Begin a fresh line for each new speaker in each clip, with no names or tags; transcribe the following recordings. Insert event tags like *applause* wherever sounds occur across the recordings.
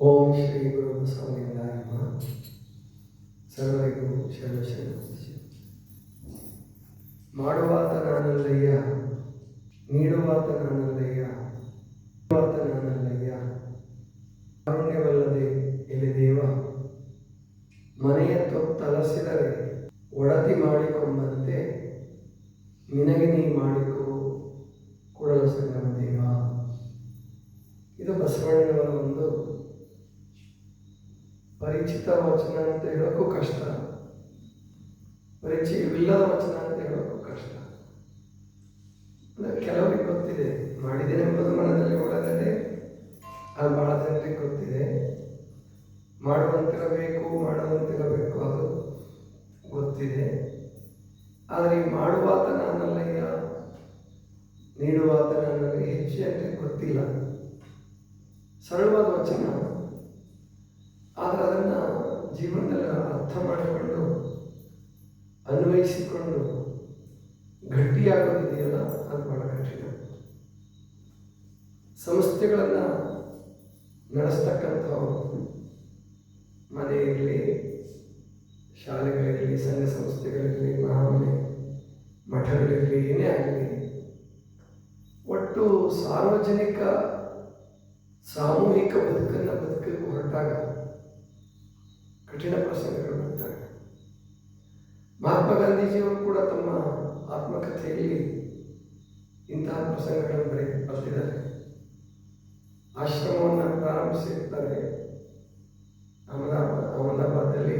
ಓಂ ಶ್ರೀ ಗುರು ನಮಃ ಸರ್ವರಿಗೂ ಶರಣ ಶರಣ ಮಾಡುವಾತ ನಾನಲ್ಲಯ್ಯ ನೀಡುವಾತ ನಾನಲ್ಲಯ್ಯ ಮಾಡುವಾತ ನಾನಲ್ಲಯ್ಯ ಕಾರುಣ್ಯವಲ್ಲದೆ ಎಲೆ ದೇವ, ಮನೆಯ ತೊತ್ತಲಸಿದರೆ ಒಡತಿ ಮಾಡಿಕೊಂಬಂತೆ ನಿನಗೆ ನೀ ಮಾಡಿಕೋ ಕೊಡಲು ಸಂಗಮ ದೇವ. ಇದು ಬಸವಣ್ಣನವರ ಒಂದು ಪರಿಚಿತ ವಚನ ಅಂತ ಹೇಳೋಕ್ಕೂ ಕಷ್ಟ. ಪರಿಚಯವಿಲ್ಲದ ವಚನ ಅಂತ ಹೇಳೋಕ್ಕೂ ಕಷ್ಟ. ಕೆಲವರಿಗೆ ಗೊತ್ತಿದೆ. ಮಾಡಿದ್ದೇನೆ ಎಂಬುದು ಮನದಲ್ಲಿ ಒಳಗಡೆ, ಅದು ಬಹಳ ಜನರಿಗೆ ಗೊತ್ತಿದೆ. ಮಾಡುವಂತಿರಬೇಕು ಮಾಡುವಂತಿರಬೇಕು, ಅದು ಗೊತ್ತಿದೆ. ಆದರೆ ಈ ಮಾಡುವಾತ ನನ್ನಲ್ಲಯ್ಯ ನೀಡುವಾತ ನನ್ನಲ್ಲಿ ಹೆಚ್ಚು ಅಂತ ಗೊತ್ತಿಲ್ಲ. ಸರಳವಾದ ವಚನ ಆದರೆ ಅದನ್ನು ಜೀವನದಲ್ಲಿ ಅರ್ಥ ಮಾಡಿಕೊಂಡು, ಅನ್ವಯಿಸಿಕೊಂಡು ಗಟ್ಟಿಯಾಗೋದಿದೆಯಲ್ಲ, ಅದು ಬಹಳ ಕಠಿಣ. ಸಂಸ್ಥೆಗಳನ್ನು ನಡೆಸ್ತಕ್ಕಂಥವ್ರು ಮನೆ ಇರಲಿ ಶಾಲೆಗಳಿರಲಿ, ಸಂಘ ಸಂಸ್ಥೆಗಳಿರಲಿ, ಮಹಾಮನೆ ಮಠಗಳಿರಲಿ, ಏನೇ ಆಗಲಿ, ಒಟ್ಟು ಸಾರ್ವಜನಿಕ ಸಾಮೂಹಿಕ ಬದುಕನ್ನು ಬದುಕಕ್ಕೆ ಹೊರಟಾಗ ಕಠಿಣ ಪ್ರಸಂಗಗಳು ಬಂದಾಗ ಮಹಾತ್ಮ ಗಾಂಧೀಜಿಯವರು ಕೂಡ ತಮ್ಮ ಆತ್ಮಕಥೆಯಲ್ಲಿ ಇಂತಹ ಪ್ರಸಂಗಗಳನ್ನು ಬರೀ ಬರೆದಿದ್ದಾರೆ ಆಶ್ರಮವನ್ನು ಪ್ರಾರಂಭಿಸಿರ್ತಾರೆ ಅಹಮದಾಬಾದ್ ಅಹಮದಾಬಾದಲ್ಲಿ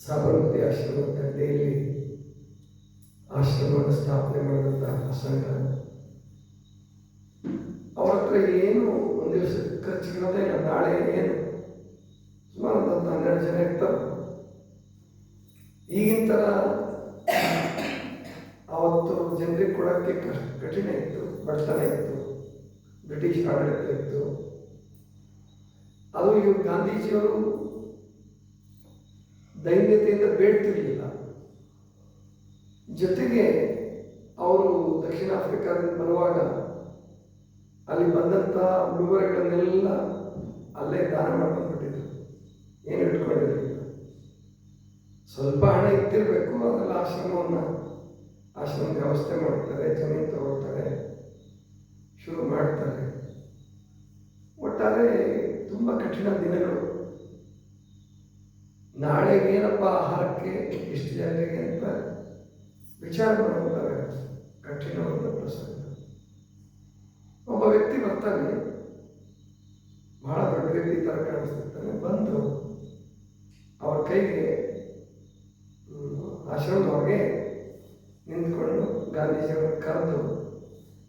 ಸಾಬರಮತಿ ಆಶ್ರಮ, ದಂಡೆಯಲ್ಲಿ ಆಶ್ರಮವನ್ನು ಸ್ಥಾಪನೆ ಮಾಡಿದಂತಹ ಪ್ರಸಂಗ ಅವರ ಹತ್ರ ಏನು ಒಂದು ದಿವಸ ಖರ್ಚು ಇಲ್ಲ, ನಾಳೆ ಏನು? ಜನ ಇರ್ತಾರೆ. ಈಗಿನ ಥರ ಅವತ್ತು ಜನರಿಗೆ ಕೊಡೋಕ್ಕೆ ಕಠಿಣ ಇತ್ತು, ಬಡತನ ಇತ್ತು, ಬ್ರಿಟಿಷ್ ಆಡಳಿತ ಇತ್ತು. ಅದು ಇವರು ಗಾಂಧೀಜಿಯವರು ದೈನ್ಯತೆಯಿಂದ ಬೇಡ್ತಿರ್ಲಿಲ್ಲ. ಜೊತೆಗೆ ಅವರು ದಕ್ಷಿಣ ಆಫ್ರಿಕಾದಿಂದ ಬರುವಾಗ ಅಲ್ಲಿ ಬಂದಂತಹ ಉಡುಗೊರೆಗಳನ್ನೆಲ್ಲ ಅಲ್ಲೇ ದಾನ ಏನು ಇಟ್ಕೊಂಡಿರಲಿಲ್ಲ ಸ್ವಲ್ಪ ಹಣ ಇತ್ತಿರಬೇಕು ಅದೆಲ್ಲ ಆಶ್ರಮವನ್ನು ಆಶ್ರಮ ವ್ಯವಸ್ಥೆ ಮಾಡ್ತಾರೆ, ಜಮೀನು ತಗೊಳ್ತಾರೆ, ಶುರು ಮಾಡ್ತಾರೆ. ಒಟ್ಟಾರೆ ತುಂಬ ಕಠಿಣ ದಿನಗಳು. ನಾಳೆಗೇನಪ್ಪ ಆಹಾರಕ್ಕೆ, ಎಷ್ಟು ಜನರಿಗೆ ಅಂತ ವಿಚಾರ ಮಾಡುತ್ತಾರೆ ಕಠಿಣವಾದ ಪ್ರಸಂಗ. ಒಬ್ಬ ವ್ಯಕ್ತಿ ಬರ್ತಾನೆ, ಬಹಳ ದೊಡ್ಡ ವ್ಯಕ್ತಿ ಥರ ಕಾಣಿಸ್ತಿರ್ತಾನೆ ಬಂದು ಅವ್ರ ಕೈಗೆ ಆಶ್ರಮದ ಹೊರಗೆ ನಿಂತ್ಕೊಂಡು ಗಾಂಧೀಜಿಯವರು ಕರೆದು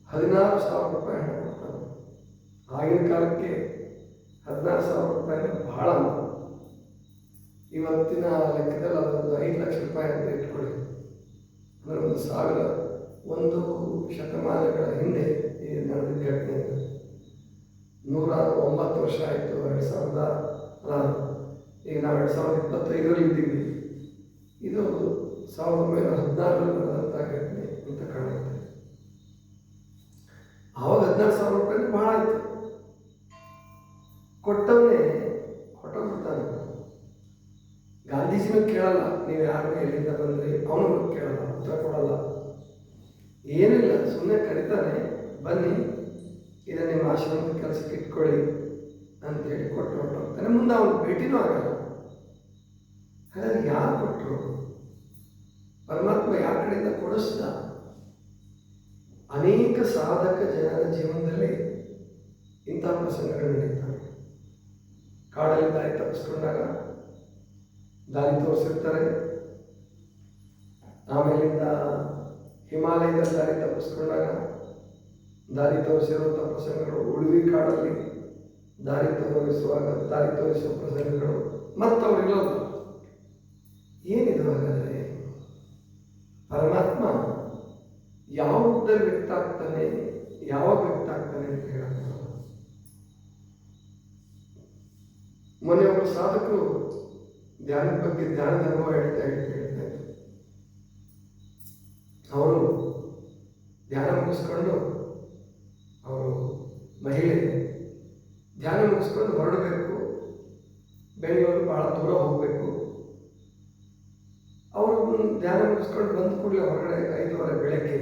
ಹದಿನಾರು ಸಾವಿರ ರೂಪಾಯಿ ಹಣ ಕೊಡ್ತಾನೆ ಆಗಿನ ಕಾಲಕ್ಕೆ ಹದಿನಾರು ಸಾವಿರ ರೂಪಾಯಿ ಬಹಳ ಇವತ್ತಿನ ಲೆಕ್ಕದಲ್ಲಿ ಅದೊಂದು ಐದು ಲಕ್ಷ ರೂಪಾಯಿ ಅಂತ ಇಟ್ಕೊಳ್ಳಿ. ಅಂದರೆ ಒಂದು ಸಾವಿರ ಒಂದು ಶತಮಾನಗಳ ಹಿಂದೆ ಈ ನಡೆದ ಘಟನೆ. ನೂರ ಒಂಬತ್ತು ವರ್ಷ ಆಯಿತು ಎರಡು ಸಾವಿರದ ಅಲ್ಲ, ಈಗ ನಾವು ಎರಡು ಸಾವಿರದ ಇಪ್ಪತ್ತೈದರಲ್ಲಿ ಇದ್ದೀವಿ. ಇದು ಸಾವಿರದ ಒಂಬೈನೂರ ಹದಿನಾರರಲ್ಲಿ ನಡೆದಂಥ ಘಟನೆ ಅಂತ ಕಾಣುತ್ತೆ. ಆವಾಗ ಹದಿನಾರು ಸಾವಿರ ರೂಪಾಯಿ ಭಾಳ ಆಯಿತು ಕೊಟ್ಟವನೇ ಹೊಟ್ಟೋಗ್ಬಿಡ್ತಾನೆ ಗಾಂಧೀಜಿನೂ ಕೇಳಲ್ಲ, ನೀವು ಯಾರು ಎಲ್ಲಿಂದ ಬಂದ್ರಿ? ಅವನು ಕೇಳಲ್ಲ, ಉತ್ತರ ಕೊಡಲ್ಲ. ಏನಿಲ್ಲ ಸುಮ್ಮನೆ ಕರೀತಾನೆ, ಬನ್ನಿ, ಇದನ್ನು ನಿಮ್ಮ ಆಶ್ರಮದ ಕೆಲಸಕ್ಕೆ ಇಟ್ಕೊಳ್ಳಿ. ಅಂತೇಳಿ ಕೊಟ್ಟು ಹೊರಟೋಗ್ತಾನೆ ಮುಂದೆ ಅವನು ಭೇಟಿನೂ ಆಗಲ್ಲ. ಹಾಗಾದ್ರೆ ಯಾರು ಕೊಟ್ಟರು? ಪರಮಾತ್ಮ ಯಾರ ಕಡೆಯಿಂದ ಕೊಡಿಸ್ದ? ಅನೇಕ ಸಾಧಕ ಜನರ ಜೀವನದಲ್ಲಿ ಇಂತಹ ಪ್ರಸಂಗಗಳು ನಡೀತವೆ. ಕಾಡಲ್ಲಿ ದಾರಿ ತಪ್ಪಿಸ್ಕೊಂಡಾಗ ದಾರಿ ತೋರಿಸಿರ್ತಾರೆ. ಆಮೇಲಿಂದ ಹಿಮಾಲಯದಲ್ಲಿ ದಾರಿ ತಪ್ಪಿಸ್ಕೊಂಡಾಗ ದಾರಿ ತೋರಿಸಿರುವಂಥ ಪ್ರಸಂಗಗಳು ಉಳುವಿ ಕಾಡಲ್ಲಿ ದಾರಿ ತೋರಿಸುವಾಗ, ದಾರಿ ತೋರಿಸುವ ಪ್ರಸಂಗಗಳು ಮತ್ತು ಅವರಿಲ್ಲಲ್ಲ ಏನಿದು ಹಾಗಾದರೆ? ಪರಮಾತ್ಮ ಯಾವ ರೂಪದಲ್ಲಿ ವ್ಯಕ್ತ ಆಗ್ತಾನೆ ಯಾವಾಗ ವ್ಯಕ್ತ ಆಗ್ತಾನೆ ಅಂತ ಹೇಳೋದು ಮೊನ್ನೆ ಒಬ್ಬ ಸಾಧಕರು ಧ್ಯಾನದ ಬಗ್ಗೆ ಧ್ಯಾನದ ಅನುಭವ ಹೇಳ್ತಾ ಹೇಳ್ತಾ ಹೇಳ್ತಾ ಅವರು ಧ್ಯಾನ ಮುಗಿಸ್ಕೊಂಡು ಅವರು ಮಹಿಳೆ ಧ್ಯಾನ ಮುಗಿಸ್ಕೊಂಡು ಹೊರಡಬೇಕು. ಬೆಂಗಳೂರು ಭಾಳ ದೂರ ಹೋಗಬೇಕು. ಅವರು ಧ್ಯಾನ ಮುಗಿಸ್ಕೊಂಡು ಬಂದ ಕೂಡಲೇ ಹೊರಗಡೆ ಐದುವರೆ ಬೆಳಗ್ಗೆ.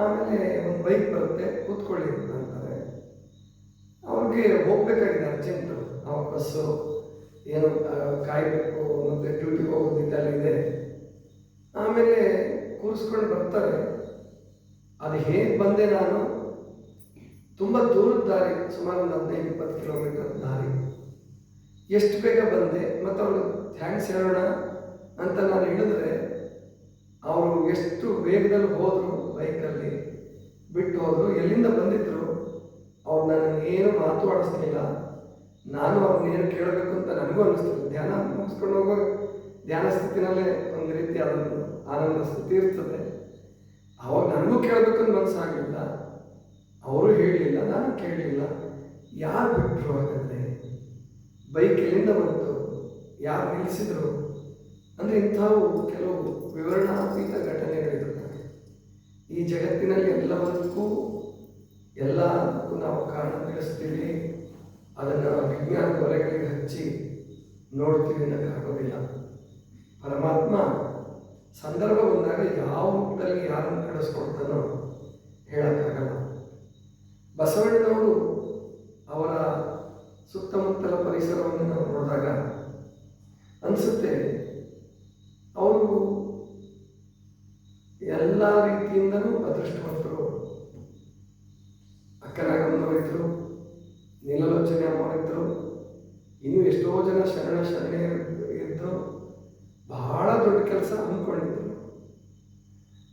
ಆಮೇಲೆ ಒಂದು ಬೈಕ್ ಬರುತ್ತೆ, ಕೂತ್ಕೊಳ್ಳಿ ಅಂತಾರೆ. ಅವ್ರಿಗೆ ಹೋಗ್ಬೇಕಾಗಿದೆ ಅರ್ಜೆಂಟು. ಅವ್ರ ಬಸ್ಸು, ಏನು ಕಾಯಬೇಕು, ಮತ್ತು ಡ್ಯೂಟಿಗೆ ಹೋಗೋದಿದ್ದೆಲ್ಲ ಇದೆ. ಆಮೇಲೆ ಕೂರಿಸ್ಕೊಂಡು ಬರ್ತಾರೆ. ಅದು ಹೇಗೆ ಬಂದೆ ನಾನು? ತುಂಬ ದೂರದ ದಾರಿ, ಸುಮಾರು ಒಂದು ಹದಿನೈದು, ಇಪ್ಪತ್ತು ಕಿಲೋಮೀಟರ್ ದಾರಿ. ಎಷ್ಟು ಬೇಗ ಬಂದೆ, ಮತ್ತು ಅವಳು ಥ್ಯಾಂಕ್ಸ್ ಹೇಳೋಣ ಅಂತ ನಾನು ಹೇಳಿದ್ರೆ, ಅವರು ಎಷ್ಟು ವೇಗದಲ್ಲಿ ಹೋದರು ಬೈಕಲ್ಲಿ ಬಿಟ್ಟು ಹೋದರು, ಎಲ್ಲಿಂದ ಬಂದಿದ್ದರು ಅವ್ರು ನಾನು ಏನು ಮಾತು ಆಡಿಸ್ಲಿಲ್ಲ. ನಾನು ಅವ್ರನ್ನ ಏನು ಕೇಳಬೇಕು ಅಂತ ನನಗೂ ಅನಿಸ್ತು ಧ್ಯಾನ ಮುಗಿಸ್ಕೊಂಡು ಹೋಗೋ ಧ್ಯಾನ ಸ್ಥಿತಿನಲ್ಲೇ ಒಂದು ರೀತಿ ಅದೊಂದು ಆನಂದ ಸ್ಥಿತಿ ಇರ್ತದೆ. ಅವಾಗ ನನಗೂ ಕೇಳಬೇಕು ಅಂತ ಮನಸ್ಸಾಗಲಿಲ್ಲ ಅವರು ಹೇಳಿಲ್ಲ, ನಾನು ಕೇಳಿಲ್ಲ. ಯಾರು ಬಿಟ್ಟರು ಹಾಗಾದರೆ? ಬೈಕ್ ಎಲ್ಲಿಂದ ಬಂತು. ಯಾರು ನಿಲ್ಲಿಸಿದರು? ಅಂದರೆ ಇಂಥವು ಕೆಲವು ವಿವರಣಾತ್ಮಕ ಘಟನೆಗಳಿರುತ್ತವೆ ಈ ಜಗತ್ತಿನಲ್ಲಿ ಎಲ್ಲವಕ್ಕೂ ಎಲ್ಲದಕ್ಕೂ ನಾವು ಕಾರಣ ತಿಳಿಸ್ತೀವಿ ಅದನ್ನು ವಿಜ್ಞಾನದ ಕೊಲೆಗಳಿಗೆ ಹಚ್ಚಿ ನೋಡ್ತೀವಿ ಅನ್ನೋಕ್ಕಾಗೋದಿಲ್ಲ ಪರಮಾತ್ಮ ಸಂದರ್ಭ ಬಂದಾಗ ಯಾವ ಮುಖದಲ್ಲಿ ಯಾರನ್ನು ಕಳಿಸ್ಕೊಡ್ತಾನೋ ಹೇಳೋಕ್ಕಾಗಲ್ಲ. ಬಸವಣ್ಣನವರು ಅವರ ಸುತ್ತಮುತ್ತಲ ಪರಿಸರವನ್ನು ನಾವು ನೋಡಿದಾಗ ಅನಿಸುತ್ತೆ, ಅವರು ಎಲ್ಲ ರೀತಿಯಿಂದಲೂ ಅದೃಷ್ಟವಂತರು. ಅಕ್ಕನಾಗಮ್ಮನವರಿದ್ದರು ನೀಲಲೋಚನೆ ಅಮ್ಮವರಿದ್ದರು ಇನ್ನೂ ಎಷ್ಟೋ ಜನ ಶರಣ ಶರಣೆ ಇದ್ದರು ಬಹಳ ದೊಡ್ಡ ಕೆಲಸ ಹಮ್ಮಿಕೊಂಡಿದ್ದರು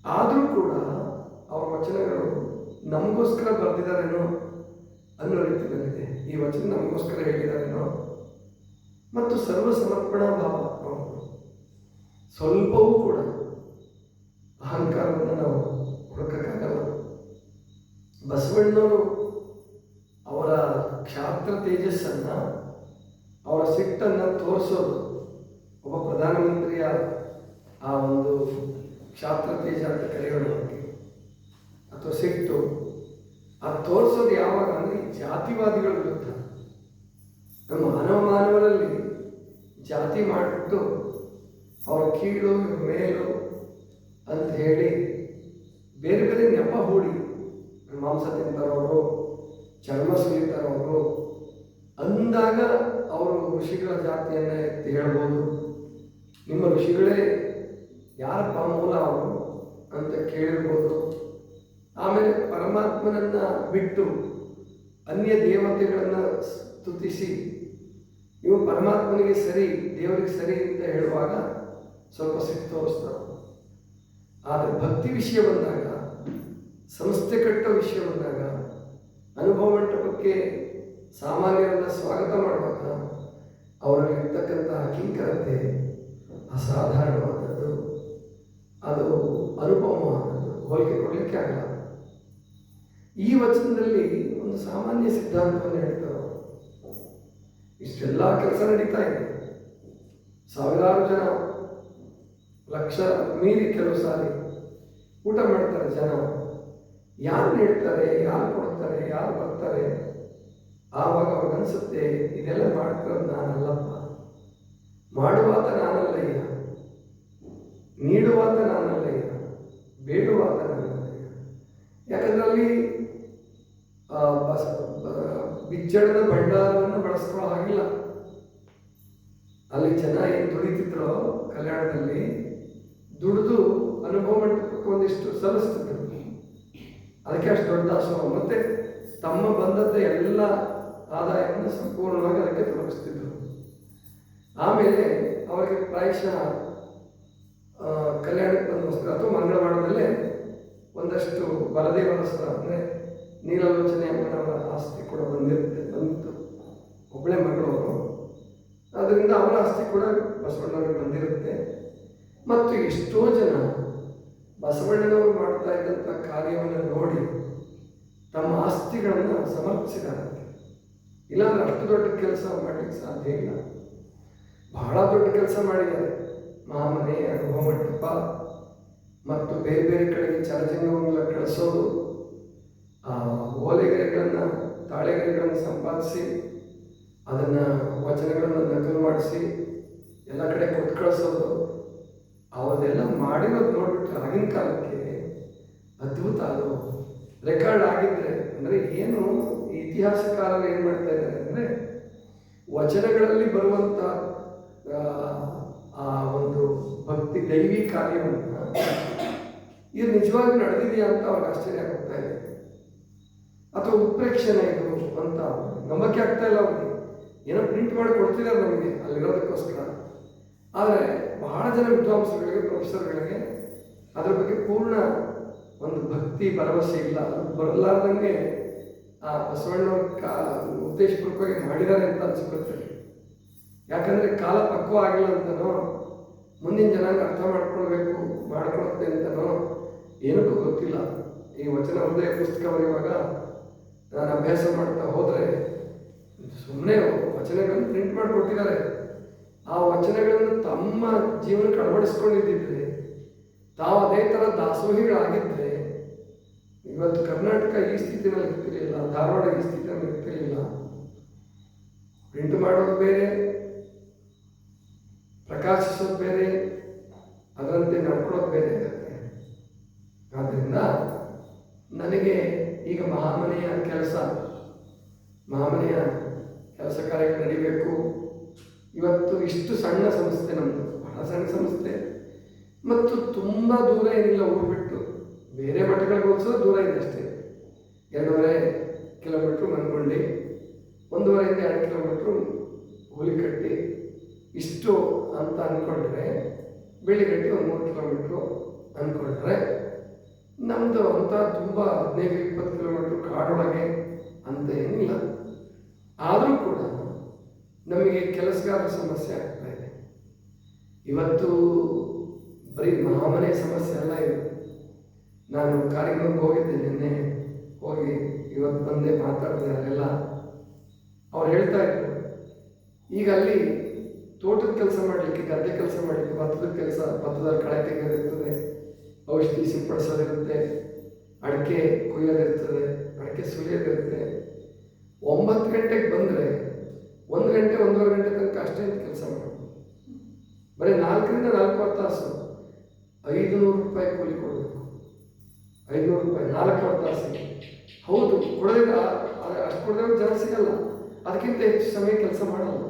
ಆದರೂ ಕೂಡ ಅವರ ವಚನಗಳು ನಮಗೋಸ್ಕರ ಬರ್ತಿದ್ದಾರೇನೋ ಅನ್ನೋ ರೀತಿಯಲ್ಲಿದೆ ಈ ವಚನ ನಮಗೋಸ್ಕರ ಹೇಳಿದಾರೇನೋ ಮತ್ತು ಸರ್ವ ಸಮರ್ಪಣಾ ಭಾವ ಸ್ವಲ್ಪವೂ ಕೂಡ ಅಹಂಕಾರವನ್ನು ನಾವು ಹುಡುಕಕ್ಕಾಗಲ್ಲ. ಬಸವಣ್ಣನವರು ಅವರ ಕ್ಷಾತ್ರ ತೇಜಸ್ಸನ್ನು, ಅವರ ಸಿಟ್ಟನ್ನು ತೋರಿಸೋದು ಒಬ್ಬ ಪ್ರಧಾನಮಂತ್ರಿಯ ಆ ಒಂದು ಕ್ಷಾತ್ರ ತೇಜ ಅಂತ ಕರೆಯೋಣ. ಅಥವಾ ಸಿಟ್ಟು. ಅದು ತೋರಿಸೋದು ಯಾವಾಗ ಅಂದರೆ ಜಾತಿವಾದಿಗಳ ವಿರುದ್ಧ. ನಮ್ಮ ಮಾನವ ಮಾನವರಲ್ಲಿ ಜಾತಿ ಮಾಡಿಬಿಟ್ಟು ಅವರ ಕೀಳು ಮೇಲು ಅಂತ ಹೇಳಿ ಬೇರೆ ಬೇರೆ ನೆಪ ಹೂಡಿ ಮಾಂಸ ತಿಂತಾರವರು ಚರ್ಮ ಸುಲಿತಾರವರು ಅಂದಾಗ ಅವರು ಋಷಿಗಳ ಜಾತಿಯನ್ನು ಎತ್ತಿ ಹೇಳ್ಬೋದು. ನಿಮ್ಮ ಋಷಿಗಳೇ ಯಾರಪ್ಪ ಮೂಲ ಅವರು ಅಂತ ಕೇಳಿರ್ಬೋದು. ಆಮೇಲೆ ಪರಮಾತ್ಮನನ್ನ ಬಿಟ್ಟು ಅನ್ಯ ದೇವತೆಗಳನ್ನು ಸ್ತುತಿಸಿ, ಇವು ಪರಮಾತ್ಮನಿಗೆ ಸರಿ, ದೇವರಿಗೆ ಸರಿ ಅಂತ ಹೇಳುವಾಗ ಸ್ವಲ್ಪ ತೋರಿಸ್ತಾರೆ ಆದರೆ ಭಕ್ತಿ ವಿಷಯ ಬಂದಾಗ, ಸಂಸ್ಥೆ ಕಟ್ಟೋ ವಿಷಯ ಬಂದಾಗ, ಅನುಭವ ಮಂಟಪಕ್ಕೆ ಸಾಮಾನ್ಯರನ್ನ ಸ್ವಾಗತ ಮಾಡುವಾಗ ಅವರಲ್ಲಿ ಇರ್ತಕ್ಕಂತಹ ಕಿಂಕರತೆ ಅಸಾಧಾರಣವಾದದ್ದು. ಅದು ಅನುಪಮವಾದದ್ದು. ಹೋಲಿಕೆ ಕೊಡಲಿಕ್ಕೆ ಆಗಲ್ಲ. ಈ ವಚನದಲ್ಲಿ ಒಂದು ಸಾಮಾನ್ಯ ಸಿದ್ಧಾಂತವನ್ನು ಹೇಳ್ತಾರೆ. ಇಷ್ಟೆಲ್ಲ ಕೆಲಸ ನಡೀತಾ ಇದೆ. ಸಾವಿರಾರು ಜನ, ಲಕ್ಷ, ಮೀರಿ ಕೆಲವು ಸಾರಿ ಊಟ ಮಾಡ್ತಾರೆ ಜನ. ಯಾರು ನೀಡ್ತಾರೆ ಯಾರು ಕೊಡ್ತಾರೆ, ಯಾರು ಬರ್ತಾರೆ? ಆವಾಗ ಅನಿಸುತ್ತೆ, ಇದೆಲ್ಲ ಮಾಡ್ತಿರೋದು ನಾನಲ್ಲಪ್ಪ. ಮಾಡುವಾತ ನಾನಲ್ಲಯ್ಯ. ನೀಡುವಾತ ನಾನಲ್ಲಯ್ಯ. ಬೇಡುವಾತ ನಾನಲ್ಲಯ್ಯ. ಯಾಕಂದ್ರೆ ಅಲ್ಲಿ ಬಸ್ ಬ- ಬಿಜ್ಜಳದ ಭಂಡಾರವನ್ನು ಬಳಸ್ಕೊಳ್ಳೋ ಹಾಗಿಲ್ಲ. ಅಲ್ಲಿ ಏನು ದುಡಿತಿದ್ರೋ ಕಲ್ಯಾಣದಲ್ಲಿ, ದುಡಿದು ಅನುಭವ ಮಂಟಪಕ್ಕೆ ಒಂದಿಷ್ಟು ಸಲ್ಲಿಸ್ತಿದ್ರು. ಅದಕ್ಕೆ ಅಷ್ಟು ದೊಡ್ಡ ಆಶ್ರಮ. ಮತ್ತೆ ತಮ್ಮ ಬಂದದ್ದ ಎಲ್ಲ ಆದಾಯವನ್ನು ಸಂಪೂರ್ಣವಾಗಿ ಅದಕ್ಕೆ ತೊಡಗಿಸ್ತಿದ್ರು ಆಮೇಲೆ ಅವರಿಗೆ ಪ್ರಾಯಶಃ ಕಲ್ಯಾಣಕ್ಕೆ ಬಂದ ಅಥವಾ ಮಂಗಳವಾರದಲ್ಲೇ ಒಂದಷ್ಟು ಬಲದೇವರ ಅಂದರೆ ನೀಲಲೋಚನೆ ಮಾಡುವ ಆಸ್ತಿ ಕೂಡ ಬಂದಿರುತ್ತೆ ಬಂದಿತ್ತು ಒಬ್ಬಳೆ ಮಗಳು ಅವರು. ಅದರಿಂದ ಅವರ ಆಸ್ತಿ ಕೂಡ ಬಸವಣ್ಣವ್ರಿಗೆ ಬಂದಿರುತ್ತೆ. ಮತ್ತು ಎಷ್ಟೋ ಜನ ಬಸವಣ್ಣನವರು ಮಾಡ್ತಾ ಇದ್ದಂಥ ಕಾರ್ಯವನ್ನು ನೋಡಿ ತಮ್ಮ ಆಸ್ತಿಗಳನ್ನು ಸಮರ್ಪಿಸಿದ್ದಾರೆ. ಇಲ್ಲಾಂದ್ರೆ ಅಷ್ಟು ದೊಡ್ಡ ಕೆಲಸ ಮಾಡಲಿಕ್ಕೆ ಸಾಧ್ಯ ಇಲ್ಲ. ಬಹಳ ದೊಡ್ಡ ಕೆಲಸ ಮಾಡಿದ್ದಾರೆ. ಮಹಾಮನೆ ಅನುಭವ ಮಂಟಪ ಮತ್ತು ಬೇರೆ ಬೇರೆ ಕಡೆಗೆ ಚಲಜಂಗವನ್ನೆಲ್ಲ ಕಳಿಸೋದು. ಓಲೆಗೆರೆಗಳನ್ನು, ತಾಳೆಗೆರೆಗಳನ್ನು ಸಂಪಾದಿಸಿ, ಅದನ್ನು ವಚನಗಳನ್ನು ನಕಲು ಮಾಡಿಸಿ, ಎಲ್ಲ ಕಡೆ ಕೊಟ್ಟು ಕಳಿಸೋದು ಅವನ್ನೆಲ್ಲ ಮಾಡಿರೋದು ನೋಡ್ಬಿಟ್ರೆ ಆಗಿನ ಕಾಲಕ್ಕೆ ಅದ್ಭುತ ಅದು. ರೆಕಾರ್ಡ್ ಆಗಿದ್ದರೆ ಅಂದರೆ ಏನು ಇತಿಹಾಸಕಾರರು ಏನು ಮಾಡ್ತಾ ಇದ್ದಾರೆ ಅಂದರೆ, ವಚನಗಳಲ್ಲಿ ಬರುವಂಥ ಆ ಒಂದು ಭಕ್ತಿ ದೈವಿ ಕಾರ್ಯವನ್ನು, ಇದು ನಿಜವಾಗಿ ನಡೆದಿದೆಯಾ ಅಂತ ಅವ್ರಿಗೆ ಆಶ್ಚರ್ಯ ಆಗ್ತಾ ಇದೆ. ಅಥವಾ ಉತ್ಪ್ರೇಕ್ಷಣೆ ಇದು ಅಂತ ನಂಬಕ್ಕೆ ಆಗ್ತಾ ಇಲ್ಲ ಅವ್ರಿಗೆ. ಏನೋ ಪ್ರಿಂಟ್ ಮಾಡಿ ಕೊಡ್ತಿದ್ದಾರೆ ನಮಗೆ ಅಲ್ಲಿರೋದಕ್ಕೋಸ್ಕರ ಆದರೆ ಬಹಳ ಜನ ವಿದ್ವಾಂಸಗಳಿಗೆ ಪ್ರೊಫೆಸರ್ಗಳಿಗೆ ಅದ್ರ ಬಗ್ಗೆ ಪೂರ್ಣ ಒಂದು ಭಕ್ತಿ, ಭರವಸೆ ಇಲ್ಲ. ಬರಲಾರ್ದಂಗೆ ಆ ಬಸವಣ್ಣ ಕಾ ಉದ್ದೇಶಪೂರ್ವಕವಾಗಿ ಮಾಡಿದ್ದಾರೆ ಅಂತ ಅನ್ಸ್ಕೊಳ್ತಾರೆ ಯಾಕಂದರೆ ಕಾಲ ಪಕ್ವ ಆಗಿಲ್ಲ ಅಂತನೋ, ಮುಂದಿನ ಜನಾಂಗ ಅರ್ಥ ಮಾಡ್ಕೊಳ್ಬೇಕು, ಮಾಡ್ಕೊಳುತ್ತೆ ಅಂತನೋ, ಏನಕ್ಕೂ ಗೊತ್ತಿಲ್ಲ. ಈ ವಚನ ಹೃದಯ ಪುಸ್ತಕ ಬರೆಯುವಾಗ ನಾನು ಅಭ್ಯಾಸ ಮಾಡ್ತಾ ಹೋದರೆ ಸುಮ್ಮನೆ ವಚನಗಳನ್ನು ಪ್ರಿಂಟ್ ಮಾಡಿಕೊಟ್ಟಿದ್ದಾರೆ. ಆ ವಚನಗಳನ್ನು ತಮ್ಮ ಜೀವನಕ್ಕೆ ಅಳವಡಿಸ್ಕೊಂಡಿದ್ದಿದ್ರೆ, ತಾವು ಅದೇ ಥರ ದಾಸೋಹಿಗಳಾಗಿದ್ದರೆ ಇವತ್ತು ಕರ್ನಾಟಕ ಈ ಸ್ಥಿತಿನಲ್ಲಿ ಇರ್ತಿರಲಿಲ್ಲ, ಧಾರವಾಡ ಈ ಸ್ಥಿತಿಯಲ್ಲಿ ಇರ್ತಿರಲಿಲ್ಲ. ಪ್ರಿಂಟ್ ಮಾಡೋದು ಬೇರೆ, ಪ್ರಕಾಶಿಸೋದು ಬೇರೆ, ಅದರಂತೆ ನಡ್ಕೊಳ್ಳೋದು ಬೇರೆ ಆದ್ದರಿಂದ ನನಗೆ ಈಗ ಮಹಾಮನೆಯ ಕೆಲಸ ಮಹಾಮನೆಯ ಕೆಲಸ ಕಾರ್ಯ ನಡಿಬೇಕು. ಇವತ್ತು ಇಷ್ಟು ಸಣ್ಣ ಸಂಸ್ಥೆ ನಮ್ಮದು ಬಹಳ ಸಣ್ಣ ಸಂಸ್ಥೆ. ಮತ್ತು ತುಂಬ ದೂರ ಏನಿಲ್ಲ ಊರು ಬಿಟ್ಟು ಬೇರೆ ಮಠಗಳಿಗೆ ಹೋಲಿಸೋದು ದೂರ ಇದೆ ಅಷ್ಟೇ. ಎರಡೂವರೆ ಕಿಲೋಮೀಟ್ರು ಮನ್ಕೊಂಡಿ ಒಂದೂವರೆಯಿಂದ ಎರಡು ಕಿಲೋಮೀಟ್ರು ಹುಲಿಕಟ್ಟಿ. ಇಷ್ಟು ಅಂತ ಅಂದ್ಕೊಂಡ್ರೆ ಬೆಳಿಗ್ಗೆ ಒಂದು ಮೂರು ಕಿಲೋಮೀಟ್ರು ಅಂದ್ಕೊಂಡ್ರೆ ನಮ್ಮದು ಅಂತ ತುಂಬ ಹದಿನೈದು, ಇಪ್ಪತ್ತು ಕಿಲೋಮೀಟ್ರ್ ಕಾಡೊಳಗೆ ಅಂತ ಏನಿಲ್ಲ ಆದರೂ ಕೂಡ ನಮಗೆ ಕೆಲಸಗಾರ ಸಮಸ್ಯೆ ಆಗ್ತಾ ಇದೆ. ಇವತ್ತು ಬರೀ ಮಹಾಮನೆ ಸಮಸ್ಯೆ ಅಲ್ಲ ಇದು. ನಾನು ಕಾರ್ಯಕ್ರಮಕ್ಕೆ ಹೋಗಿದ್ದೆ ನಿನ್ನೆ. ಹೋಗಿ ಇವತ್ತು ಬಂದೆ ಮಾತಾಡಿದೆ ಅಲ್ಲೆಲ್ಲ. ಅವ್ರು ಹೇಳ್ತಾ ಇದ್ರು, ಈಗ ಅಲ್ಲಿ ತೋಟದ ಕೆಲಸ ಮಾಡಲಿಕ್ಕೆ ಗದ್ದೆ ಕೆಲಸ ಮಾಡಲಿಕ್ಕೆ, ಭತ್ತದ ಕೆಲಸ ಭತ್ತದ ಕಳೆ ತೆಗೆಯೋದಿರ್ತದೆ ಔಷಧಿ ಸಿಂಪಡಿಸೋದಿರುತ್ತೆ ಅಡಿಕೆ ಕುಯ್ಯೋದಿರ್ತದೆ, ಅಡಿಕೆ ಸುಲಿಯೋದಿರುತ್ತೆ. ಒಂಬತ್ತು ಗಂಟೆಗೆ ಬಂದರೆ ಒಂದು ಗಂಟೆ, ಒಂದೂವರೆ ಗಂಟೆ ತನಕ ಅಷ್ಟೇ ಕೆಲಸ ಮಾಡೋದು ಬರೀ ನಾಲ್ಕರಿಂದ ನಾಲ್ಕೂವರೆ ತಾಸು ಐದುನೂರು ರೂಪಾಯಿ ಕೂಲಿ ಕೊಡಬೇಕು. ಐದುನೂರು ರೂಪಾಯಿ, ನಾಲ್ಕೂವರೆ ತಾಸಿಗೆ. ಹೌದು ಕೊಡೋದಿಲ್ಲ ಅಷ್ಟು ಕೊಡೋದ್ರೆ ಜನ ಸಿಗಲ್ಲ. ಅದಕ್ಕಿಂತ ಹೆಚ್ಚು ಸಮಯ ಕೆಲಸ ಮಾಡಲ್ಲ.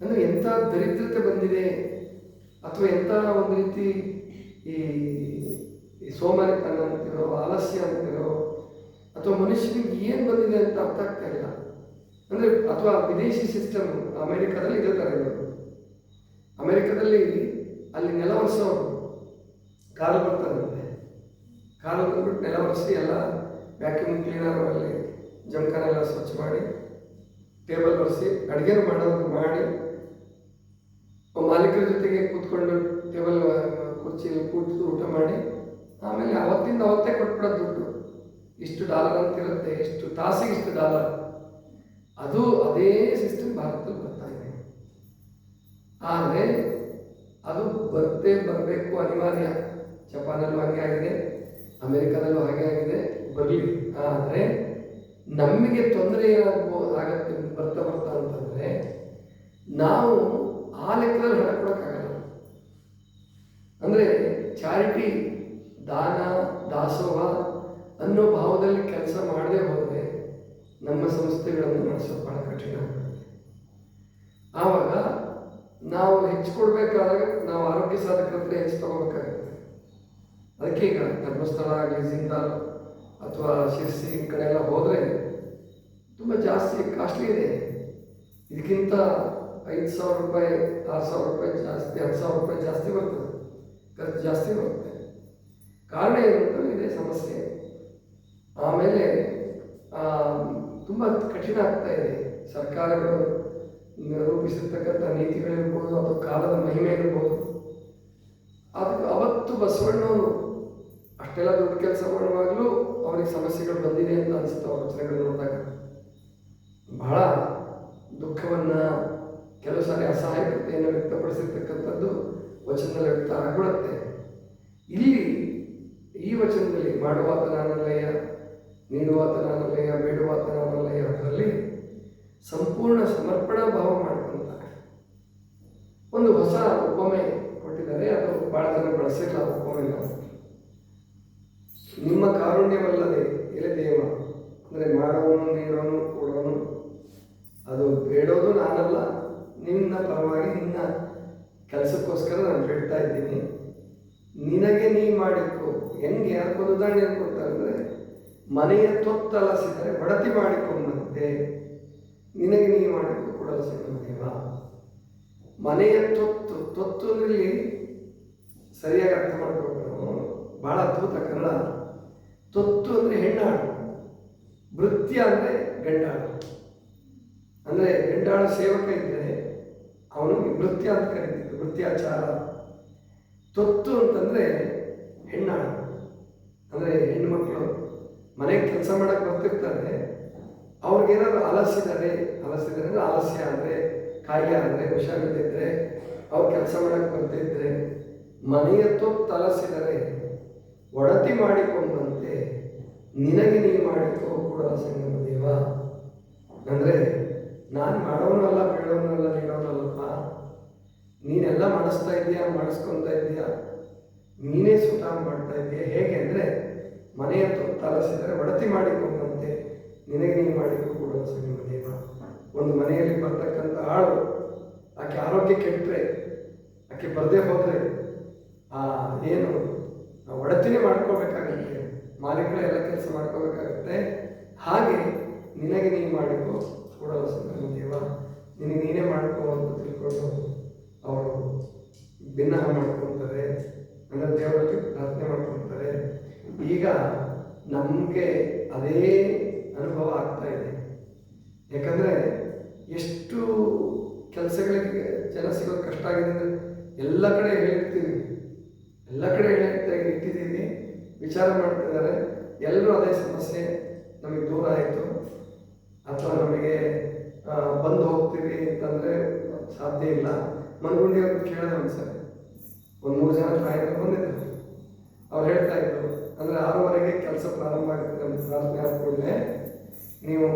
ಅಂದರೆ ಎಂಥ ದರಿದ್ರತೆ ಬಂದಿದೆ, ಅಥವಾ ಎಂಥ ಒಂದು ರೀತಿ ಈ ಈ ಸೋಮಾರಿತನ ಅಂತಿರೋ, ಆಲಸ್ಯ ಅಂತಿರೋ, ಅಥವಾ ಮನುಷ್ಯನಿಗೆ ಏನು ಬಂದಿದೆ ಅಂತ ಅರ್ಥ ಆಗ್ತಾ ಇಲ್ಲ. ಅಂದರೆ ಅಥವಾ ವಿದೇಶಿ ಸಿಸ್ಟಮ್ ಅಮೆರಿಕದಲ್ಲಿ ಇದೇ ಥರ ಇರೋದು ಅಮೆರಿಕದಲ್ಲಿ ಅಲ್ಲಿ ನೆಲ ಒರೆಸೋರು, ಕಾಲು ಬರ್ತಾರೆ ಕಾಲು ಬಂದ್ಬಿಟ್ಟು ನೆಲ ಒರೆಸಿ ಎಲ್ಲ ವ್ಯಾಕ್ಯೂಮ್ ಕ್ಲೀನರ್ ಅಲ್ಲಿ ಜಂಕನೆಲ್ಲ ಸ್ವಚ್ಛ ಮಾಡಿ ಟೇಬಲ್ ಒರೆಸಿ ಅಡುಗೆ ಮಾಡೋದು ಮಾಡಿ, ಮಾಲೀಕರ ಜೊತೆಗೆ ಕೂತ್ಕೊಂಡು ಟೇಬಲ್ ಕುರ್ಚಿಯಲ್ಲಿ ಕೂತು ಊಟ ಮಾಡಿ ಆಮೇಲೆ ಅವತ್ತಿಂದ ಅವತ್ತೇ ಕೊಟ್ಬಿಡೋದು ದುಡ್ಡು. ಇಷ್ಟು ಡಾಲರ್ ಅಂತ ಇರುತ್ತೆ ಇಷ್ಟು ತಾಸಿಗೆ ಇಷ್ಟು ಡಾಲರ್? ಅದು ಅದೇ ಸಿಸ್ಟಮ್ ಭಾರತದಲ್ಲಿ ಬರ್ತಾ ಇದೆ. ಆದರೆ ಅದು ಬರ್ತೇ ಬರಬೇಕು ಅನಿವಾರ್ಯ. ಜಪಾನಲ್ಲೂ ಹಾಗೆ ಆಗಿದೆ ಅಮೆರಿಕದಲ್ಲೂ ಹಾಗೆ ಆಗಿದೆ. ಬರಲಿ. ಆದರೆ ನಮಗೆ ತೊಂದರೆ ಏನಾಗ್ಬೋ ಆಗತ್ತೆ ಬರ್ತಾ ಬರ್ತಾ ಅಂತಂದರೆ ನಾವು ಆ ಲೆಕ್ಕದಲ್ಲಿ ಹಣ ಕೊಡೋಕ್ಕಾಗಲ್ಲ. ಅಂದರೆ ಚಾರಿಟಿ ದಾನ, ದಾಸೋಹ ಅನ್ನೋ ಭಾವದಲ್ಲಿ ಕೆಲಸ ಮಾಡದೆ ಹೋದರೆ ನಮ್ಮ ಸಂಸ್ಥೆಗಳನ್ನು ನಡೆಸೋದು ಭಾಳ ಕಠಿಣ. ಆವಾಗ ನಾವು ಹೆಚ್ಚು ಕೊಡಬೇಕಾದಾಗ ನಾವು ಆರೋಗ್ಯ ಸಾಧಕರ ಹತ್ರ ಹೆಚ್ಚು ತಗೋಬೇಕಾಗುತ್ತೆ. ಅದಕ್ಕೆ ಈಗ ಧರ್ಮಸ್ಥಳ ಆಗಲಿ, ಜಿಂದಾಲ್ ಅಥವಾ ಶಿರ್ಸಿ ಈ ಕಡೆ ಎಲ್ಲ ಹೋದರೆ ತುಂಬ ಜಾಸ್ತಿ ಕಾಸ್ಟ್ಲಿ ಇದೆ. ಇದಕ್ಕಿಂತ ಐದು ಸಾವಿರ ರೂಪಾಯಿ, ಆರು ಸಾವಿರ ರೂಪಾಯಿ ಜಾಸ್ತಿ, ಹತ್ತು ಸಾವಿರ ರೂಪಾಯಿ ಜಾಸ್ತಿ ಬರ್ತದೆ. ಖರ್ಚು ಜಾಸ್ತಿ ಬರುತ್ತೆ ಕಾರಣ ಏನು ಇದೆ ಸಮಸ್ಯೆ. ಆಮೇಲೆ ತುಂಬ ಕಠಿಣ ಆಗ್ತಾ ಇದೆ. ಸರ್ಕಾರಗಳು ರೂಪಿಸಿರ್ತಕ್ಕಂಥ ನೀತಿಗಳಿರ್ಬೋದು ಅಥವಾ ಕಾಲದ ಮಹಿಮೆ ಇರ್ಬೋದು. ಅದಕ್ಕೆ ಅವತ್ತು ಬಸವಣ್ಣವರು ಅಷ್ಟೆಲ್ಲ ದೊಡ್ಡ ಕೆಲಸ ಮಾಡುವಾಗಲೂ ಅವರಿಗೆ ಸಮಸ್ಯೆಗಳು ಬಂದಿದೆ ಅಂತ ಅನಿಸುತ್ತೆ ಅವ್ರ ರಚನೆಗಳು ನೋಡಿದಾಗ. ಬಹಳ ದುಃಖವನ್ನು ಕೆಲವು ಸಾರಿ ಅಸಹಾಯಕತೆಯನ್ನು ವ್ಯಕ್ತಪಡಿಸಿರ್ತಕ್ಕಂಥದ್ದು ವಚನದಲ್ಲಿ ವ್ಯಕ್ತ ಆಗ್ಬಿಡುತ್ತೆ ಇಲ್ಲಿ ಈ ವಚನದಲ್ಲಿ ಮಾಡುವಾತ ನಾನಲ್ಲಯ್ಯ ನೀಡುವಾತನಾನಲ್ಲಯ್ಯ ಬೇಡುವಾತನಾನಲ್ಲಯ್ಯ ಅದರಲ್ಲಿ ಸಂಪೂರ್ಣ ಸಮರ್ಪಣಾ ಭಾವ ಮಾಡಿಕೊಂಡ ಒಂದು ಹೊಸ ಉಪಮೆ ಕೊಟ್ಟಿದ್ದಾರೆ. ಅದು ಬಹಳ ಜನ ಬಳಸಿಲ್ಲ ಉಪಮೆ ನಿಮ್ಮ ಕಾರುಣ್ಯವಲ್ಲದೆ ಎಲೆ ದೇವ, ಅಂದರೆ ಮಾಡೋನು ನೀಡೋನು ಕೊಡೋನು ಅದು ಬೇಡೋದು ನಾನಲ್ಲ, ನಿನ್ನ ಪರವಾಗಿ ನಿನ್ನ ಕೆಲಸಕ್ಕೋಸ್ಕರ ನಾನು ಹೇಳ್ತಾ ಇದ್ದೀನಿ, ನಿನಗೆ ನೀ ಮಾಡಿಕೊ. ಹೆಂಗೆ? ಯಾಕೆ ಉದಾಹರಣೆ ಅಂದರೆ, ಮನೆಯ ತೊತ್ತಲಸಿದರೆ ಬಡತಿ ಮಾಡಿಕೊಂಬಂತೆ ನಿನಗೆ ನೀ ಮಾಡಿಕೊ ಕೂಡ ದೇವ ಮನೆಯ ತೊತ್ತು ತೊತ್ತು ಸರಿಯಾಗಿ ಅರ್ಥ ಮಾಡ್ಕೋಬೇಕು ಭಾಳ ಅದ್ಭುತ ಕನ್ನಡ. ತೊತ್ತು ಅಂದರೆ ಹೆಣ್ಣಾಳು. ವೃತ್ತಿ ಅಂದರೆ ಗಂಡಾಳು. ಅಂದರೆ ಗಂಡಾಳು ಸೇವಕ ಇದ್ದರೆ ಅವನು ವೃತ್ತಿ ಅಂತ ಕರೀತಿದ್ರು ಭೃತ್ಯಾಚಾರ ತೊತ್ತು ಅಂತಂದರೆ ಹೆಣ್ಣಾಳು. ಅಂದರೆ ಮಕ್ಕಳು. ಮನೆಗೆ ಕೆಲಸ ಮಾಡಕ್ಕೆ ಬರ್ತಿರ್ತಾರೆ. ಅವ್ರಿಗೇನಾದ್ರು ಆಲಸ್ಯದರೆ ಆಲಸ್ಯದರೆ ಅಂದರೆ ಆಲಸ್ಯ ಅಂದರೆ ಕಾಯಿಲೆ ಅಂದರೆ ಹುಷಾರಿದ್ದಿದ್ರೆ ಅವ್ರು ಕೆಲಸ ಮಾಡಕ್ಕೆ ಬರ್ತಿದ್ರೆ ಮನೆಯ ತೊತ್ತು ಅಲಸಿದರೆ ಒಡತಿ ಮಾಡಿಕೊಂಡಂತೆ, ನಿನಗೆ ನೀ ಮಾಡಿಕೋ ಕೂಡ ಸಂಗಮ ದೇವ. ಅಂದರೆ ನಾನು ಮಾಡೋನಲ್ಲ ಬೇಡೋನಲ್ಲ ನೀನೆಲ್ಲ ಮಾಡಿಸ್ತಾ ಇದೆಯಾ ಮಾಡಿಸ್ಕೊತಾ ಇದೆಯಾ ನೀನೇ ಸ್ವತಃ ಮಾಡ್ತಾ ಇದೆಯಾ ಹೇಗೆ ಅಂದರೆ, ಮನೆಯ ತಲಸಿದರೆ ಒಡತಿ ಮಾಡಿಕೊಂಡಂತೆ. ನಿನಗೆ ನೀನು ಮಾಡಿಕೊ ಕೂಡ ನಿಮ್ಮ ದೇವ ಒಂದು ಮನೆಯಲ್ಲಿ ಬರ್ತಕ್ಕಂಥ ಆಳು, ಆಕೆ ಆರೋಗ್ಯ ಕೆಟ್ಟರೆ ಆಕೆ ಬರದೇ ಹೋದರೆ, ಆ ಏನು ಒಡತಿನೇ ಮಾಡ್ಕೋಬೇಕಾಗತ್ತೆ. ಮಾಲೀಕರು ಎಲ್ಲ ಕೆಲಸ ಮಾಡ್ಕೋಬೇಕಾಗತ್ತೆ. ಹಾಗೆ ನಿನಗೆ ನೀನು ಮಾಡಿಕೊ ಕೂಡ ದೇವ ನಿನಗೆ ನೀನೇ ಮಾಡ್ಕೋ ಅಂತ ತಿಳ್ಕೊಂಡು ಅವರು ಮಾಡ್ಕೊಳ್ತಾರೆ ಮಾಡ್ಕೊತಾರೆ, ಅಂದರೆ ದೇವರಲ್ಲಿ ಪ್ರಾರ್ಥನೆ ಮಾಡ್ಕೊತಾರೆ. ಈಗ ನಮಗೆ ಅದೇ ಅನುಭವ ಆಗ್ತಾ ಇದೆ. ಯಾಕಂದರೆ ಎಷ್ಟು ಕೆಲಸಗಳಿಗೆ ಜನ ಸಿಗೋದು ಕಷ್ಟ ಆಗಿದೆ ಅಂದರೆ ಎಲ್ಲ ಕಡೆ ಹೇಳ್ತೀವಿ ಎಲ್ಲ ಕಡೆ ಹೇಳ್ತಾ ಇಟ್ಟಿದ್ದೀವಿ ವಿಚಾರ ಮಾಡ್ತಿದ್ದಾರೆ ಎಲ್ಲರೂ ಅದೇ ಸಮಸ್ಯೆ ನಮಗೆ ದೂರ ಆಯಿತು. ಅಥವಾ ನಮಗೆ ಬಂದು ಹೋಗ್ತೀವಿ ಅಂತಂದರೆ ಸಾಧ್ಯ ಇಲ್ಲ. ಮನಗುಂಡಿ ಅವ್ರು ಕೇಳಿದೆ ಒಂದ್ಸರಿ ಒಂದು ಮೂರು ಜನ ತಾಯಿಗಳು ಬಂದಿದ್ರು. ಅವ್ರು ಹೇಳ್ತಾ ಇದ್ರು, ಅಂದರೆ ಆರೂವರೆಗೆ ಕೆಲಸ ಪ್ರಾರಂಭ ಆಗುತ್ತೆ ಅಂತ ಪ್ರಾರ್ಥನೆ ಆದ ನೀವು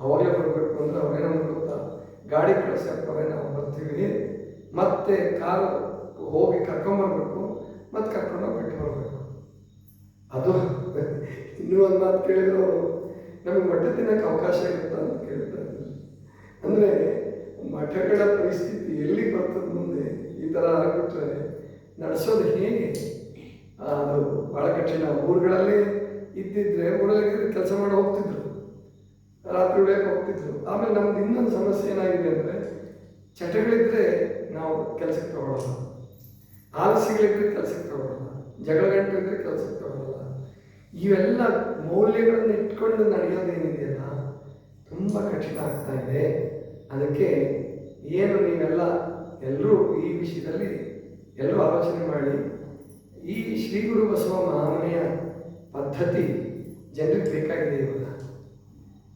ಅವಾಗಲೇ ಬರಬೇಕು ಅಂದ್ರೆ ಅವ್ರೇನೋ ಗೊತ್ತಾ? ಗಾಡಿ ಕಳಿಸಿ ಹಾಕೋರೆ ನಾವು ಬರ್ತೀವಿ. ಮತ್ತೆ ಕಾರು ಹೋಗಿ ಕರ್ಕೊಂಬರ್ಬೇಕು ಮತ್ತೆ ಕರ್ಕೊಂಡು ಬಿಟ್ಟು ಬರಬೇಕು. ಅದು *laughs* ಇನ್ನೂ ಒಂದು ಮಾತು ಕೇಳಿದ್ರು ಅವರು. ನಮಗೆ ಮೊಟ್ಟೆ ತಿನ್ನಕ್ಕೆ ಅವಕಾಶ ಇರುತ್ತೆ ಅಂತ ಕೇಳ್ತಾರೆ ಅಂದರೆ ಮಠಗಳ ಪರಿಸ್ಥಿತಿ ಎಲ್ಲಿ ಬರ್ತದೆ ಮುಂದೆ ಈ ಥರ ಆಗುತ್ತೆ ನಡೆಸೋದು ಹೇಗೆ? ಅದು ಭಾಳ ಕಠಿಣ ಊರುಗಳಲ್ಲಿ ಇದ್ದಿದ್ರೆ ಊರಲ್ಲಿ ಕೆಲಸ ಮಾಡಿ ಹೋಗ್ತಿದ್ರು. ರಾತ್ರಿ ಉಳಿಯಕ್ಕೆ ಹೋಗ್ತಿದ್ರು. ಆಮೇಲೆ ನಮ್ದು ಇನ್ನೊಂದು ಸಮಸ್ಯೆ ಏನಾಗಿದೆ ಅಂದರೆ ಚಟಗಳಿದ್ರೆ ನಾವು ಕೆಲಸಕ್ಕೆ ತಗೊಳ್ಳಲ್ಲ ಆಲಸ್ಯಗಳಿದ್ರೆ ಕೆಲಸಕ್ಕೆ ತಗೊಳ್ಳಲ್ಲ ಜಗಳ ಗಂಟೆ ಕೆಲಸಕ್ಕೆ ತಗೊಳ್ಳಲ್ಲ ಇವೆಲ್ಲ ಮೌಲ್ಯಗಳನ್ನು ಇಟ್ಕೊಂಡು ನಡೆಯೋದೇನಿದೆಯಲ್ಲ, ತುಂಬ ಕಠಿಣ ಆಗ್ತಾ ಇದೆ. ಅದಕ್ಕೆ ಏನು ನೀವೆಲ್ಲ ಎಲ್ಲರೂ ಈ ವಿಷಯದಲ್ಲಿ ಎಲ್ಲರೂ ಆಲೋಚನೆ ಮಾಡಿ, ಈ ಶ್ರೀ ಗುರು ಬಸವ ಮಹಾಮನೆಯ ಪದ್ಧತಿ ಜನರಿಗೆ ಬೇಕಾಗಿದೆ ಇವಾಗ.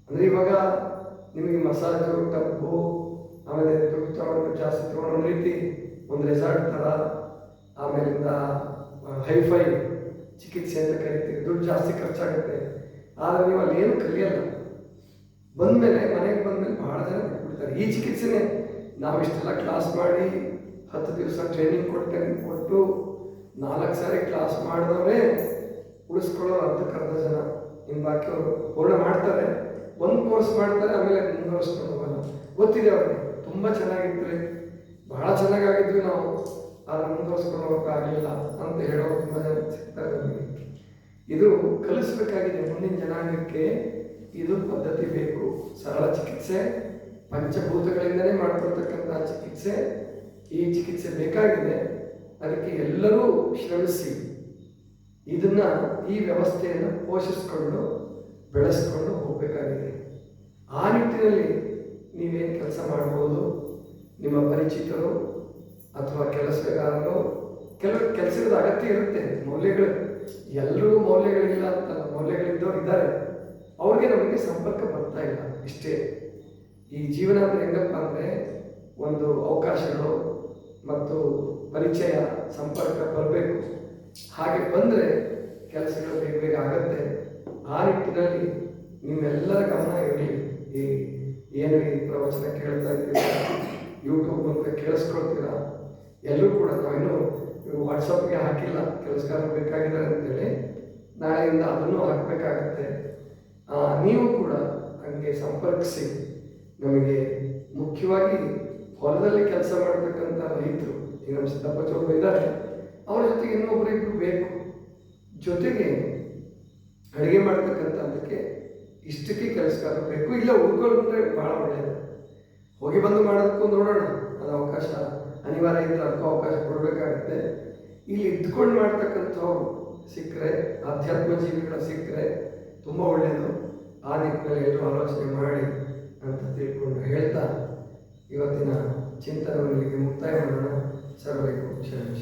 ಅಂದರೆ ಇವಾಗ ನಿಮಗೆ ಮಸಾಜು ಟಬ್ಬು ಆಮೇಲೆ ದುಡ್ಡು ತಗೊಂಡು ಜಾಸ್ತಿ ತಗೊಂಡು ಒಂದು ರೀತಿ ಒಂದು ರೆಸಾರ್ಟ್ ಥರ, ಆಮೇಲಿಂದ ಹೈಫೈ ಚಿಕಿತ್ಸೆ ಅಂತ ಕರಿತೀವಿ, ದುಡ್ಡು ಜಾಸ್ತಿ ಖರ್ಚಾಗುತ್ತೆ. ಆದರೆ ನೀವು ಅಲ್ಲಿ ಏನು ಕಲಿಯಲ್ಲ. ಬಂದಮೇಲೆ ಮನೆಗೆ ಬಂದಮೇಲೆ ಭಾಳ ಜನ ಬಿಟ್ಬಿಡ್ತಾರೆ ಈ ಚಿಕಿತ್ಸೆನೇ ನಾವು ಇಷ್ಟೆಲ್ಲ ಕ್ಲಾಸ್ ಮಾಡಿ ಹತ್ತು ದಿವಸ ಟ್ರೈನಿಂಗ್ ಕೊಟ್ಟು ಕೊಟ್ಟು ನಾಲ್ಕು ಸಾರಿ ಕ್ಲಾಸ್ ಮಾಡಿದವರೇ ಉಳಿಸ್ಕೊಳ್ಳೋ ಅರ್ಧಕ್ಕರ್ಧ ಜನ. ಇನ್ನು ಬಾಕಿ ಅವರು ಪೂರ್ಣ ಮಾಡ್ತಾರೆ. ಒಂದು ಕೋರ್ಸ್ ಮಾಡ್ತಾರೆ, ಆಮೇಲೆ ಮುಂದುವರಿಸ್ಕೊಂಡು ಹೋಗೋಣ. ಗೊತ್ತಿದೆ ಅವ್ರಿಗೆ, ತುಂಬ ಚೆನ್ನಾಗಿದ್ರೆ, ಬಹಳ ಚೆನ್ನಾಗಾಗಿದ್ವಿ ನಾವು, ಆದರೆ ಮುಂದುವರಿಸ್ಕೊಂಡು ಹೋಗೋಕ್ಕಾಗಲಿಲ್ಲ ಅಂತ ಹೇಳೋ ತುಂಬ ಜನ ಸಿಗ್ತಾರೆ ನಮಗೆ. ಇದು ಕಲಿಸ್ಬೇಕಾಗಿದೆ ಮುಂದಿನ ಜನಾಂಗಕ್ಕೆ, ಇದು ಪದ್ಧತಿ ಬೇಕು, ಸರಳ ಚಿಕಿತ್ಸೆ ಪಂಚಭೂತಗಳಿಂದನೇ ಮಾಡ್ತಿರ್ತಕ್ಕಂಥ ಚಿಕಿತ್ಸೆ ಈ ಚಿಕಿತ್ಸೆ ಬೇಕಾಗಿದೆ. ಅದಕ್ಕೆ ಎಲ್ಲರೂ ಶ್ರಮಿಸಿ. ಇದನ್ನ ಈ ವ್ಯವಸ್ಥೆಯನ್ನು ಪೋಷಿಸ್ಕೊಂಡು ಬೆಳೆಸ್ಕೊಂಡು ಹೋಗಬೇಕಾಗಿದೆ. ಆ ನಿಟ್ಟಿನಲ್ಲಿ ನೀವೇನು ಕೆಲಸ ಮಾಡ್ಬೋದು? ನಿಮ್ಮ ಪರಿಚಿತರು ಅಥವಾ ಕೆಲಸಗಾರರು ಕೆಲವು ಕೆಲಸದ ಅಗತ್ಯ ಇರುತ್ತೆ, ಮೌಲ್ಯಗಳು. ಎಲ್ರಿಗೂ ಮೌಲ್ಯಗಳಿಲ್ಲ ಅಂತಲ್ಲ ಮೌಲ್ಯಗಳಿದ್ದವ್ರು ಇದ್ದಾರೆ. ಅವ್ರಿಗೆ ನಮಗೆ ಸಂಪರ್ಕ ಬರ್ತಾ ಇಲ್ಲ, ಇಷ್ಟೇ. ಈ ಜೀವನ ಅಂದರೆ ಹೆಂಗಪ್ಪ ಅಂದರೆ ಒಂದು ಅವಕಾಶಗಳು ಮತ್ತು ಪರಿಚಯ, ಸಂಪರ್ಕ ಬರಬೇಕು. ಹಾಗೆ ಬಂದರೆ ಕೆಲಸಗಳು ಬೇಗ ಬೇಗ ಆಗತ್ತೆ. ಆ ನಿಟ್ಟಿನಲ್ಲಿ ನಿಮ್ಮೆಲ್ಲರ ಗಮನ ಇರಲಿ. ಈ ಏನು ಈ ಪ್ರವಚನ ಕೇಳ್ತಾ ಇದ್ದೀರಾ ಯೂಟ್ಯೂಬ್ ಅಂತ ಕೇಳಿಸ್ಕೊಳ್ತೀರಾ ಎಲ್ಲರೂ ಕೂಡ ನಾವಿನ್ನೂ ವಾಟ್ಸಪ್ಗೆ ಹಾಕಿಲ್ಲ. ಕೆಲಸಗಾರರು ಬೇಕಾಗಿದ್ದಾರೆ ಅಂತೇಳಿ ನಾಳೆಯಿಂದ ಅದನ್ನು ಹಾಕಬೇಕಾಗತ್ತೆ. ನೀವು ಕೂಡ ಹಂಗೆ ಸಂಪರ್ಕಿಸಿ. ನಮಗೆ ಮುಖ್ಯವಾಗಿ ಹೊಲದಲ್ಲಿ ಕೆಲಸ ಮಾಡತಕ್ಕಂಥ ರೈತರು, ಈಗ ನಮ್ಮ ಸಿದ್ದಪ್ಪ ಚೌಡ ಇದ್ದಾರೆ, ಅವರ ಜೊತೆಗೆ ಇನ್ನೊಬ್ಬರು ಬೇಕು. ಜೊತೆಗೆ ಅಡುಗೆ ಮಾಡ್ತಕ್ಕಂಥದ್ದಕ್ಕೆ ಇಷ್ಟಕ್ಕೆ ಕೆಲಸಗಾರರು ಬೇಕು. ಇಲ್ಲ ಉಳ್ಕೊಂಡ್ರೆ ಭಾಳ ಒಳ್ಳೆಯದು ಹೋಗಿ ಬಂದು ಮಾಡೋದಕ್ಕೂ ನೋಡೋಣ, ಅದು ಅವಕಾಶ, ಅನಿವಾರ್ಯ ಇದ್ರೆ ಅದಕ್ಕೂ ಅವಕಾಶ ಕೊಡಬೇಕಾಗುತ್ತೆ. ಇಲ್ಲಿ ಇದ್ಕೊಂಡು ಮಾಡ್ತಕ್ಕಂಥವ್ರು ಸಿಕ್ಕರೆ ಆಧ್ಯಾತ್ಮ ಜೀವಿಗಳು ಸಿಕ್ಕರೆ ತುಂಬ ಒಳ್ಳೆಯದು ಆ ನಿಟ್ಟಿನಲ್ಲಿ ಎಲ್ಲರೂ ಆಲೋಚನೆ ಮಾಡಿ ಅಂತ ತಿಳ್ಕೊಂಡು ಹೇಳ್ತಾ ಇವತ್ತಿನ ಚಿಂತನವನ್ನು ಮುಕ್ತಾಯ ಮಾಡೋಣ. ಸರ್ವರಿಗೂ ಶರಣ